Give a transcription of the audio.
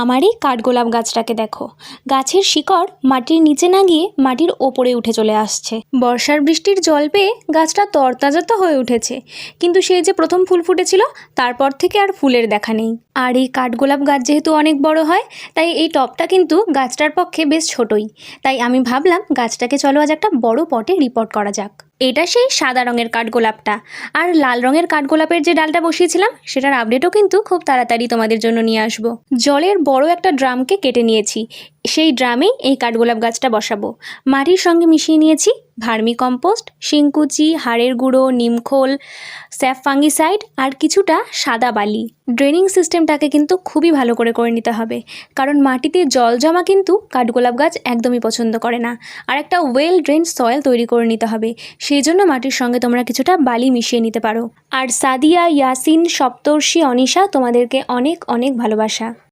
আমার এই কাঠগোলাপ গাছটাকে দেখো। গাছের শিকড় মাটির নিচে না গিয়ে মাটির ওপরে উঠে চলে আসছে। বর্ষার বৃষ্টির জল পেয়ে গাছটা তরতাজা তো হয়ে উঠেছে। কিন্তু সেই যে প্রথম ফুল ফুটেছিল, তারপর থেকে আর ফুলের দেখা নেই। আর এই কাঠগোলাপ গাছ যেহেতু অনেক বড় হয়, তাই এই টবটা কিন্তু গাছটার পক্ষে বেশ ছোটই। তাই আমি ভাবলাম গাছটাকে চলো আজ একটা বড় পটে রিপোর্ট করা যাক। এটা সেই সাদা রঙের কাঠগোলাপটা। আর লাল রঙের কাঠগোলাপের যে ডালটা বসিয়েছিলাম, সেটার আপডেটও কিন্তু খুব তাড়াতাড়ি তোমাদের জন্য নিয়ে আসব। জলের বড় একটা ড্রামকে কেটে নিয়েছি। সেই ড্রামে এই কাঠগোলাপ গাছটা বসাবো। মাটির সঙ্গে মিশিয়ে নিয়েছি ভার্মি কম্পোস্ট শিংকুচি, হাড়ের গুঁড়ো নিমখোল স্যাফ ফাঙ্গিসাইড আর কিছুটা সাদা বালি। ড্রেনিং সিস্টেমটাকে কিন্তু খুবই ভালো করে করে নিতে হবে। কারণ মাটিতে জল জমা কিন্তু কাঠগোলাপ গাছ একদমই পছন্দ করে না। আর একটা ওয়েল ড্রেন সয়েল তৈরি করে নিতে হবে। সেই জন্য মাটির সঙ্গে তোমরা কিছুটা বালি মিশিয়ে নিতে পারো। আর সাদিয়া, ইয়াসিন, সপ্তর্ষি, অনিশা তোমাদেরকে অনেক অনেক ভালোবাসা।